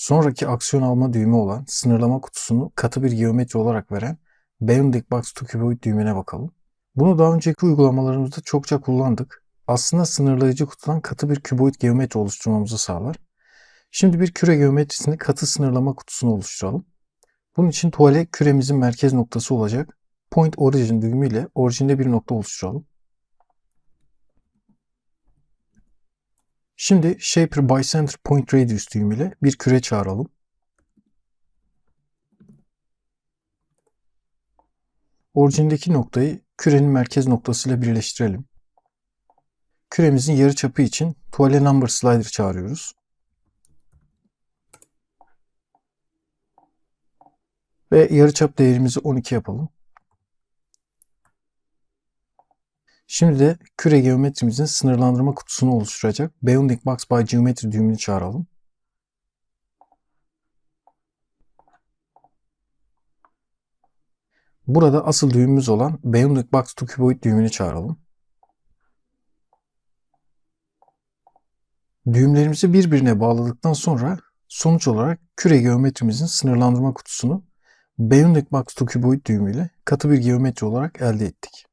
sonraki aksiyon alma düğümü olan sınırlama kutusunu katı bir geometri olarak veren Bounding Box to Cuboid düğümüne bakalım. Bunu daha önceki uygulamalarımızda çokça kullandık. Aslında sınırlayıcı kutudan katı bir küboid geometri oluşturmamızı sağlar. Şimdi bir küre geometrisini katı sınırlama kutusunu oluşturalım. Bunun için tuvale küremizin merkez noktası olacak Point Origin düğümüyle orijinde bir nokta oluşturalım. Şimdi Shaper by Center Point Radius düğümüyle bir küre çağıralım. Orijindeki noktayı kürenin merkez noktasıyla birleştirelim. Küremizin yarı çapı için tuvale number slider çağırıyoruz. Ve yarıçap değerimizi 12 yapalım. Şimdi de küre geometrimizin sınırlandırma kutusunu oluşturacak Bounding Box by Geometry düğümünü çağıralım. Burada asıl düğümümüz olan Bounding Box to Cuboid düğümünü çağıralım. Düğümlerimizi birbirine bağladıktan sonra sonuç olarak küre geometrimizin sınırlandırma kutusunu Bounding Box to Cuboid düğümüyle katı bir geometri olarak elde ettik.